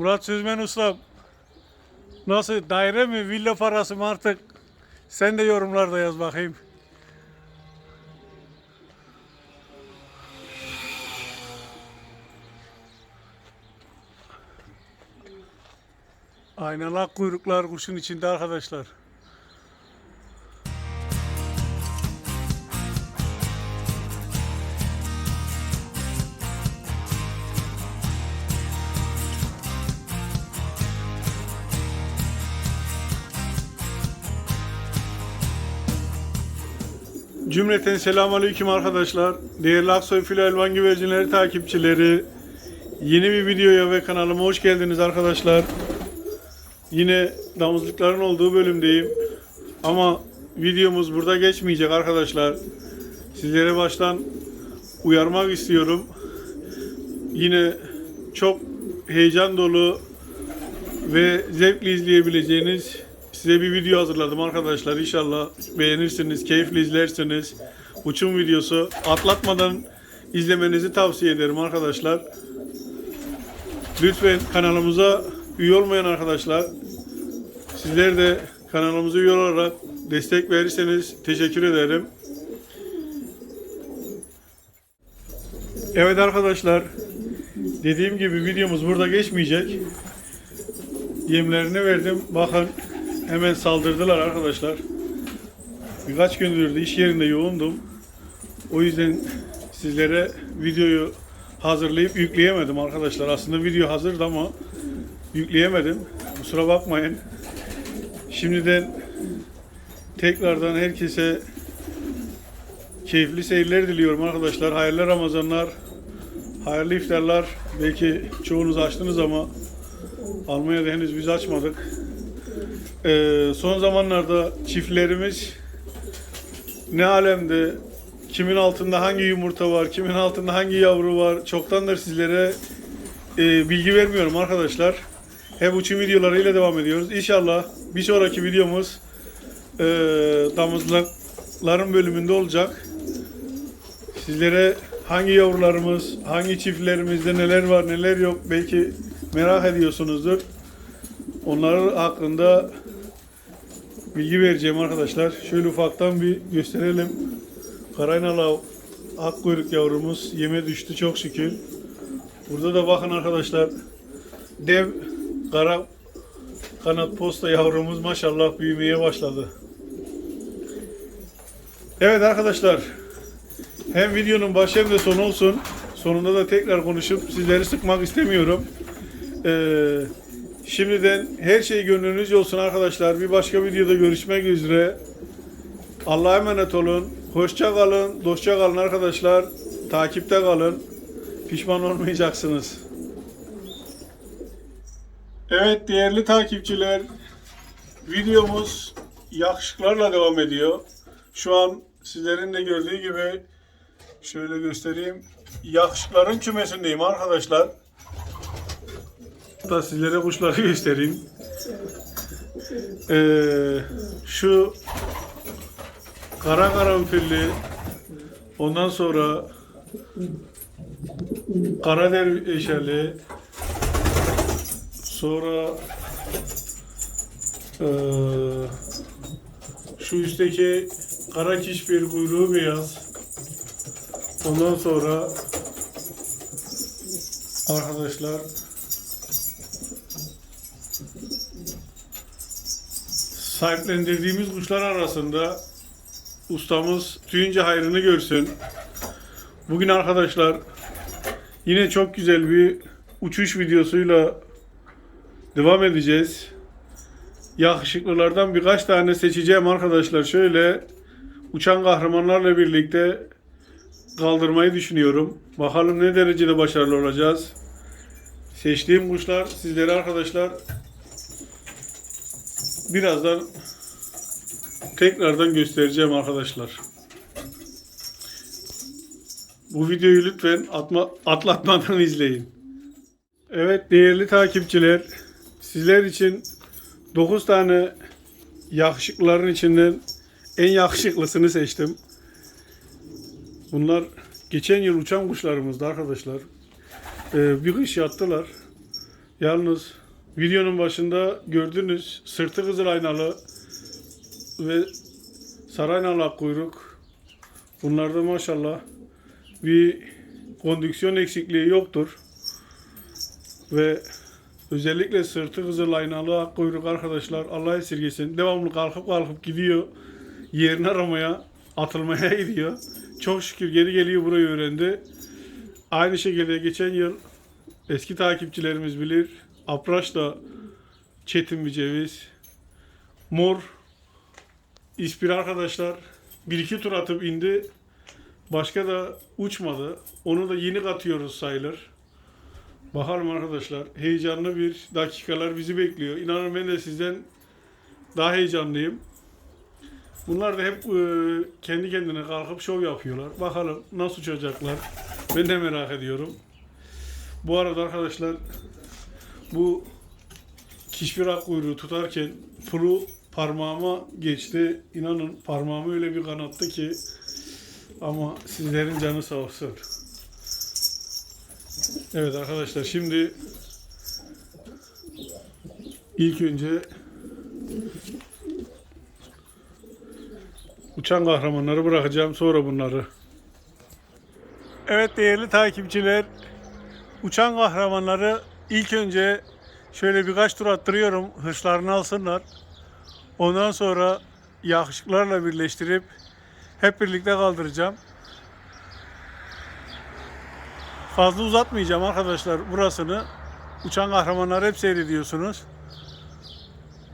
Murat Sözmen Ustam. Nasıl daire mi villa parası mı artık? Sen de yorumlarda yaz bakayım. Aynalar kuyruklar kuşun içinde arkadaşlar. Cümleten selamünaleyküm arkadaşlar. Değerli Aksoy Filo Elvan Güvercinleri takipçileri. Yeni bir videoya ve kanalıma hoş geldiniz arkadaşlar. Yine damızlıkların olduğu bölümdeyim. Ama videomuz burada geçmeyecek arkadaşlar. Sizlere baştan uyarmak istiyorum. Yine çok heyecan dolu ve zevkle izleyebileceğiniz size bir video hazırladım arkadaşlar. İnşallah beğenirsiniz, keyifli izlersiniz. Uçum videosu atlatmadan izlemenizi tavsiye ederim arkadaşlar. Lütfen kanalımıza üye olmayan arkadaşlar sizler de kanalımıza üye olarak destek verirseniz teşekkür ederim. Evet arkadaşlar dediğim gibi videomuz burada geçmeyecek. Yemlerini verdim. Bakın hemen saldırdılar arkadaşlar. Birkaç gündür iş yerinde yoğundum. O yüzden sizlere videoyu hazırlayıp yükleyemedim arkadaşlar. Aslında video hazırdı ama yükleyemedim. Kusura bakmayın. Şimdiden tekrardan herkese keyifli seyirler diliyorum arkadaşlar. Hayırlı Ramazanlar, hayırlı iftarlar. Belki çoğunuz açtınız ama Almanya'da henüz biz açmadık. Ee, son zamanlarda çiftlerimiz ne alemde, kimin altında hangi yumurta var, kimin altında hangi yavru var çoktandır sizlere e, bilgi vermiyorum arkadaşlar. Hep uçum videolarıyla devam ediyoruz. İnşallah bir sonraki videomuz e, damızlıkların bölümünde olacak. Sizlere hangi yavrularımız, hangi çiftlerimizde neler var, neler yok belki merak ediyorsunuzdur. Onların hakkında bilgi vereceğim arkadaşlar. Şöyle ufaktan bir gösterelim. Karaynalı ak kuyruk yavrumuz yeme düştü çok şükür. Burada da bakın arkadaşlar dev kara kanat posta yavrumuz maşallah büyümeye başladı. Evet arkadaşlar hem videonun başı hem de sonu olsun. Sonunda da tekrar konuşup sizleri sıkmak istemiyorum. Ee, şimdiden her şey gönlünüzce olsun arkadaşlar. Bir başka videoda görüşmek üzere. Allah'a emanet olun. Hoşça kalın, dostça kalın arkadaşlar. Takipte kalın. Pişman olmayacaksınız. Evet değerli takipçiler. Videomuz yakışıklarla devam ediyor. Şu an sizlerin de gördüğü gibi şöyle göstereyim. Yakışıkların kümesindeyim arkadaşlar. Da sizlere kuşları göstereyim. Ee, şu kara karanfilli ondan sonra kara eşeli sonra ee, şu üstteki kara kişbir kuyruğu beyaz ondan sonra arkadaşlar sahiplendirdiğimiz kuşlar arasında ustamız tüyünce hayrını görsün. Bugün arkadaşlar yine çok güzel bir uçuş videosuyla devam edeceğiz. Yakışıklılardan birkaç tane seçeceğim arkadaşlar. Şöyle uçan kahramanlarla birlikte kaldırmayı düşünüyorum. Bakalım ne derecede başarılı olacağız. Seçtiğim kuşlar sizlere arkadaşlar birazdan tekrardan göstereceğim arkadaşlar. Bu videoyu lütfen atma, atlatmadan izleyin. Evet değerli takipçiler, sizler için 9 tane yakışıklıların içinden en yakışıklısını seçtim. Bunlar geçen yıl uçan kuşlarımızdı arkadaşlar. Ee, bir kış yattılar. Yalnız videonun başında gördünüz sırtı kızıl aynalı ve saraynalı kuyruk. Bunlarda maşallah bir kondüksiyon eksikliği yoktur. Ve özellikle sırtı kızıl aynalı kuyruk arkadaşlar Allah esirgesin. Devamlı kalkıp kalkıp gidiyor. Yerini aramaya, atılmaya gidiyor. Çok şükür geri geliyor burayı öğrendi. Aynı şekilde geçen yıl eski takipçilerimiz bilir. Apraş da çetin bir ceviz. Mor İspir arkadaşlar bir iki tur atıp indi. Başka da uçmadı. Onu da yeni katıyoruz sayılır. Bakalım arkadaşlar. Heyecanlı bir dakikalar bizi bekliyor. İnanın ben de sizden daha heyecanlıyım. Bunlar da hep e, kendi kendine kalkıp şov yapıyorlar. Bakalım nasıl uçacaklar. Ben de merak ediyorum. Bu arada arkadaşlar bu kişpirak kuyruğu tutarken pulu parmağıma geçti. İnanın parmağımı öyle bir kanattı ki ama sizlerin canı sağ olsun. Evet arkadaşlar şimdi ilk önce uçan kahramanları bırakacağım sonra bunları. Evet değerli takipçiler uçan kahramanları ilk önce şöyle birkaç tur attırıyorum hırslarını alsınlar. Ondan sonra yakışıklarla birleştirip hep birlikte kaldıracağım. Fazla uzatmayacağım arkadaşlar burasını. Uçan kahramanlar hep seyrediyorsunuz.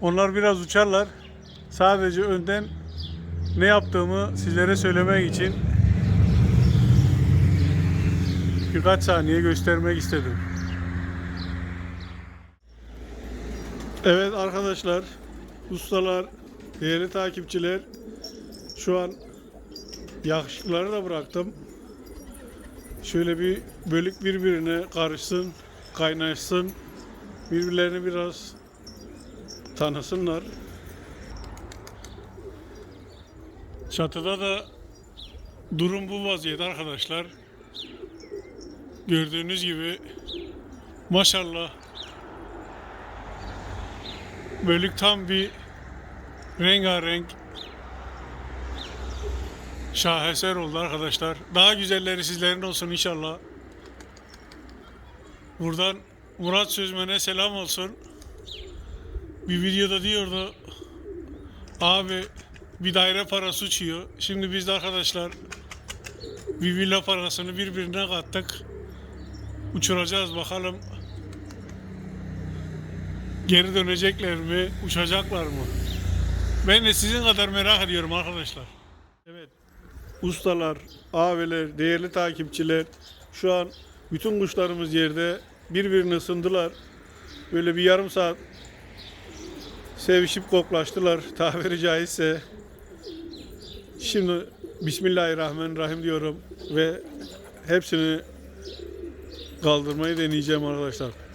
Onlar biraz uçarlar. Sadece önden ne yaptığımı sizlere söylemek için birkaç saniye göstermek istedim. Evet arkadaşlar, ustalar, değerli takipçiler şu an yakışıkları da bıraktım. Şöyle bir bölük birbirine karışsın, kaynaşsın. Birbirlerini biraz tanısınlar. Çatıda da durum bu vaziyette arkadaşlar. Gördüğünüz gibi maşallah bölük tam bir rengarenk şaheser oldu arkadaşlar. Daha güzelleri sizlerin olsun inşallah. Buradan Murat Sözmen'e selam olsun. Bir videoda diyordu abi bir daire parası uçuyor. Şimdi biz de arkadaşlar bir villa parasını birbirine kattık. Uçuracağız bakalım. Geri dönecekler mi? Uçacaklar mı? Ben de sizin kadar merak ediyorum arkadaşlar. Evet. Ustalar, abiler, değerli takipçiler şu an bütün kuşlarımız yerde birbirini ısındılar. Böyle bir yarım saat sevişip koklaştılar tabiri caizse. Şimdi Bismillahirrahmanirrahim diyorum ve hepsini kaldırmayı deneyeceğim arkadaşlar.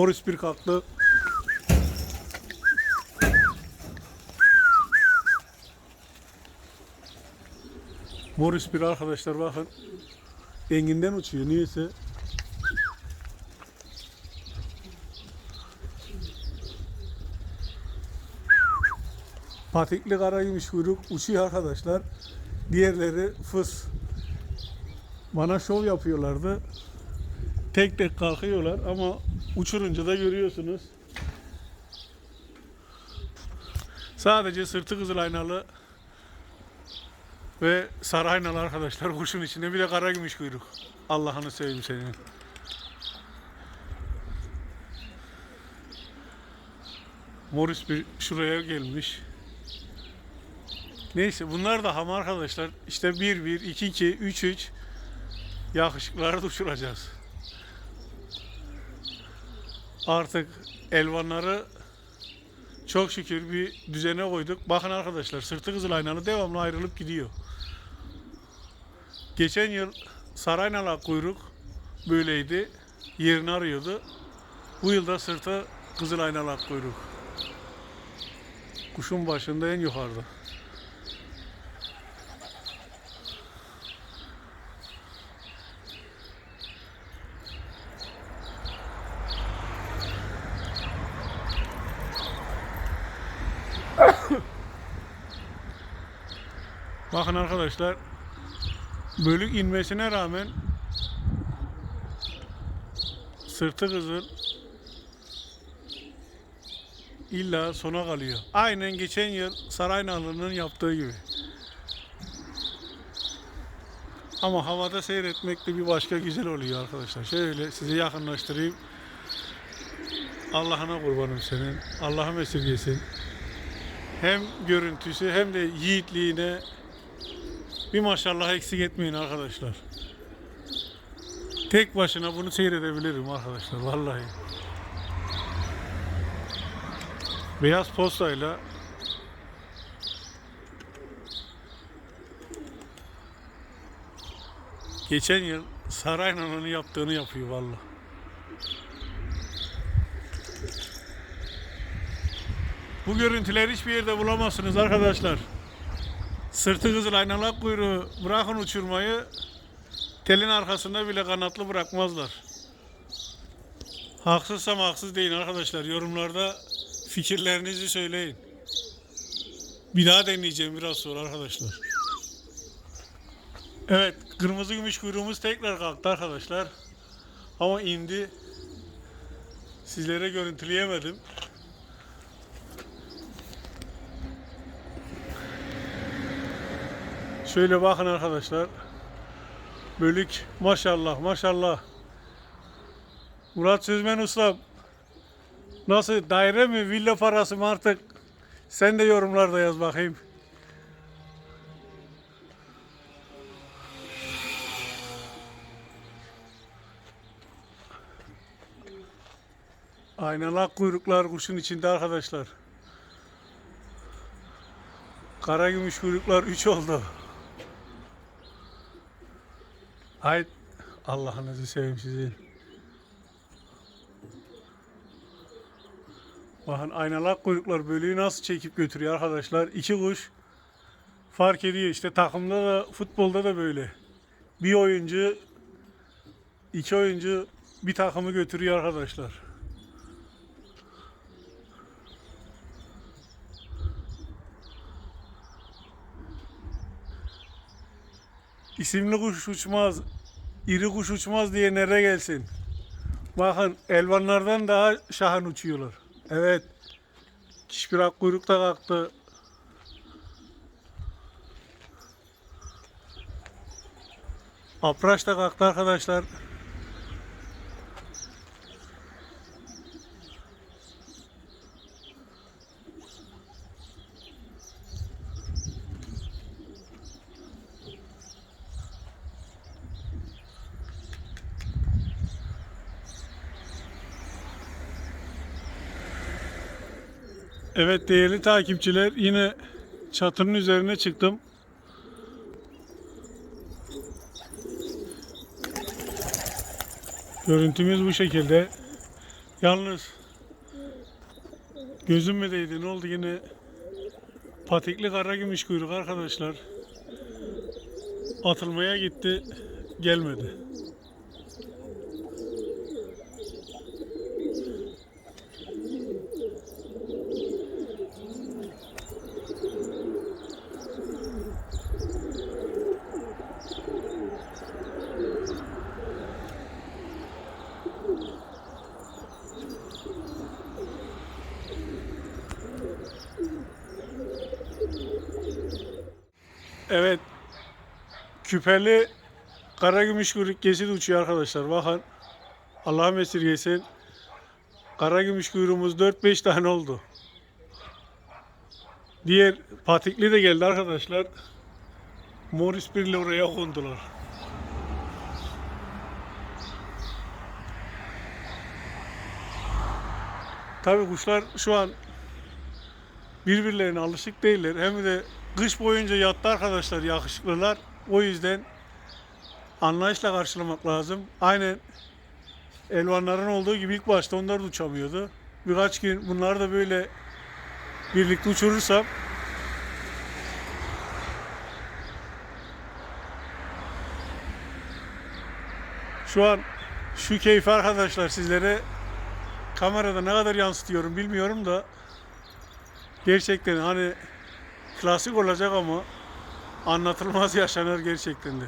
Morris bir kalktı. Morris bir arkadaşlar bakın. Enginden uçuyor niyeyse. Patikli karaymış kuyruk uçuyor arkadaşlar. Diğerleri fıs. Bana şov yapıyorlardı. Tek tek kalkıyorlar ama uçurunca da görüyorsunuz. Sadece sırtı kızıl aynalı ve sarı aynalı arkadaşlar kuşun içinde bir de kara gümüş kuyruk. Allah'ını seveyim senin. Morris bir şuraya gelmiş. Neyse bunlar da ham arkadaşlar. İşte 1 1 2 2 3 3 yakışıkları da uçuracağız. Artık elvanları çok şükür bir düzene koyduk. Bakın arkadaşlar sırtı kızıl aynalı devamlı ayrılıp gidiyor. Geçen yıl saraynalı kuyruk böyleydi. Yerini arıyordu. Bu yılda sırtı kızıl aynalı kuyruk. Kuşun başında en yukarıda. Bakın arkadaşlar bölük inmesine rağmen sırtı kızıl illa sona kalıyor. Aynen geçen yıl Saraynalı'nın yaptığı gibi. Ama havada seyretmek de bir başka güzel oluyor arkadaşlar. Şöyle sizi yakınlaştırayım. Allah'ına kurbanım senin. Allah'ım esirgesin. Hem görüntüsü hem de yiğitliğine bir maşallah eksik etmeyin arkadaşlar. Tek başına bunu seyredebilirim arkadaşlar vallahi. Beyaz postayla geçen yıl Saraynalı'nın yaptığını yapıyor vallahi. Bu görüntüleri hiçbir yerde bulamazsınız arkadaşlar. Sırtı kızıl aynalak kuyruğu bırakın uçurmayı telin arkasında bile kanatlı bırakmazlar. Haksızsam haksız deyin arkadaşlar. Yorumlarda fikirlerinizi söyleyin. Bir daha deneyeceğim biraz sonra arkadaşlar. Evet, kırmızı gümüş kuyruğumuz tekrar kalktı arkadaşlar. Ama indi. Sizlere görüntüleyemedim. Şöyle bakın arkadaşlar. Bölük maşallah maşallah. Murat Sözmen Ustam. Nasıl daire mi villa parası mı artık? Sen de yorumlarda yaz bakayım. Aynalak kuyruklar kuşun içinde arkadaşlar. Kara gümüş kuyruklar 3 oldu. Hayt Allah'ınızı seveyim sizi. Bakın aynalak kuyruklar bölüğü nasıl çekip götürüyor arkadaşlar. İki kuş fark ediyor. İşte takımda da futbolda da böyle. Bir oyuncu iki oyuncu bir takımı götürüyor arkadaşlar. İsimli kuş uçmaz, iri kuş uçmaz diye nereye gelsin? Bakın elvanlardan daha şahan uçuyorlar. Evet. Kişpirak kuyrukta kalktı. Apraş da kalktı arkadaşlar. Evet değerli takipçiler yine çatının üzerine çıktım. Görüntümüz bu şekilde. Yalnız gözüm mü değdi ne oldu yine patikli kara gümüş kuyruk arkadaşlar. Atılmaya gitti gelmedi. Evet. Küpeli kara gümüş kuyruk kesit uçuyor arkadaşlar. Bakın. Allah'ım esirgesin. Kara gümüş kuyruğumuz 4-5 tane oldu. Diğer patikli de geldi arkadaşlar. Morris birle oraya kondular. Tabii kuşlar şu an birbirlerine alışık değiller. Hem de kış boyunca yattı arkadaşlar yakışıklılar. O yüzden anlayışla karşılamak lazım. Aynen elvanların olduğu gibi ilk başta onlar da uçamıyordu. Birkaç gün bunlar da böyle birlikte uçurursam şu an şu keyfi arkadaşlar sizlere kamerada ne kadar yansıtıyorum bilmiyorum da gerçekten hani klasik olacak ama anlatılmaz yaşanır gerçekten de.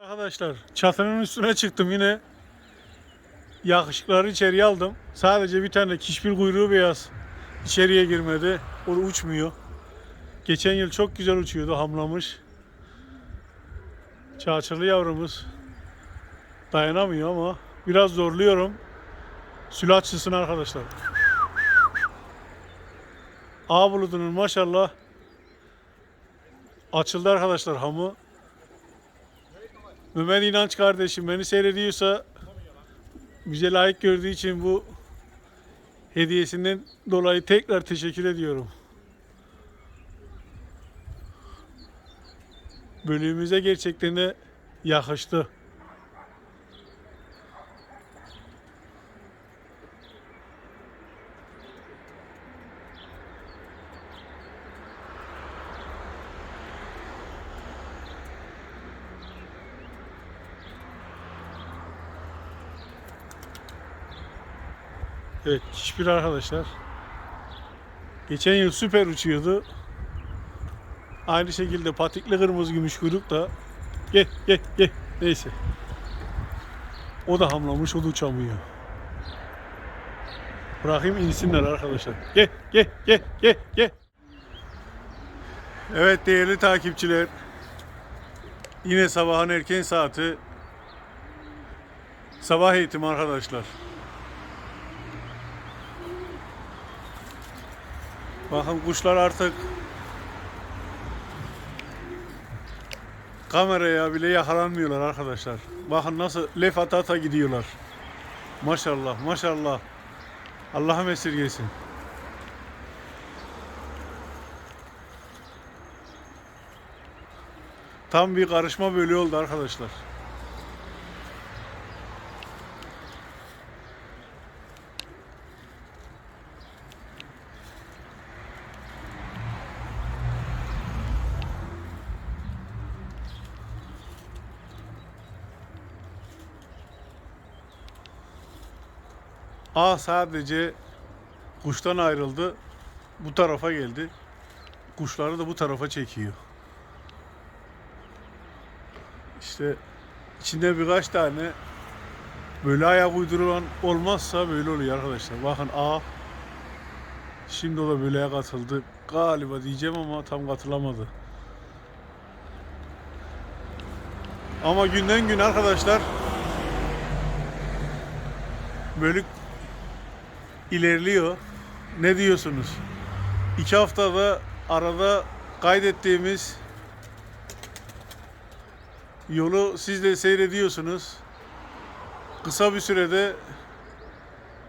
Arkadaşlar çatının üstüne çıktım yine. Yakışıkları içeriye aldım. Sadece bir tane kişpil kuyruğu beyaz içeriye girmedi. O uçmuyor. Geçen yıl çok güzel uçuyordu hamlamış. Çağçılı yavrumuz dayanamıyor ama biraz zorluyorum. Sül açılsın arkadaşlar. A buludunun maşallah açıldı arkadaşlar hamı. Mehmet İnanç kardeşim beni seyrediyorsa bize layık gördüğü için bu hediyesinden dolayı tekrar teşekkür ediyorum. Bölümümüze gerçekten de yakıştı. Evet, hiçbir arkadaşlar. Geçen yıl süper uçuyordu. Aynı şekilde patikli kırmızı gümüş kuyruk da gel gel gel neyse. O da hamlamış, o da uçamıyor. Bırakayım insinler arkadaşlar. Gel gel gel gel gel. Evet değerli takipçiler. Yine sabahın erken saati. Sabah eğitimi arkadaşlar. Bakın kuşlar artık kameraya bile yakalanmıyorlar arkadaşlar. Bakın nasıl lef ata ata gidiyorlar. Maşallah maşallah. Allah'ım esirgesin. Tam bir karışma bölüğü oldu arkadaşlar. A sadece kuştan ayrıldı. Bu tarafa geldi. Kuşları da bu tarafa çekiyor. İşte içinde birkaç tane böyle ayak uydurulan olmazsa böyle oluyor arkadaşlar. Bakın A şimdi o da böyleye katıldı. Galiba diyeceğim ama tam katılamadı. Ama günden gün arkadaşlar bölük ilerliyor. Ne diyorsunuz? İki haftada arada kaydettiğimiz yolu siz de seyrediyorsunuz. Kısa bir sürede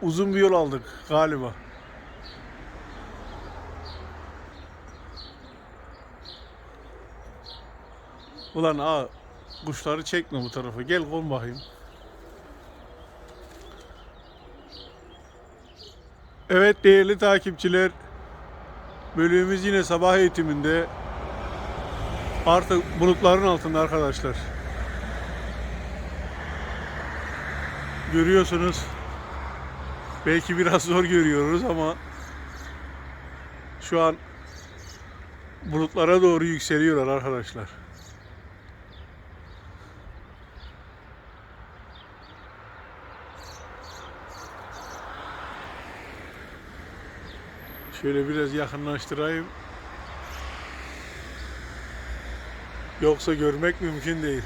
uzun bir yol aldık galiba. Ulan a kuşları çekme bu tarafa. Gel kon bakayım. Evet değerli takipçiler. Bölümümüz yine sabah eğitiminde. Artık bulutların altında arkadaşlar. Görüyorsunuz. Belki biraz zor görüyoruz ama şu an bulutlara doğru yükseliyorlar arkadaşlar. Şöyle biraz yakınlaştırayım. Yoksa görmek mümkün değil.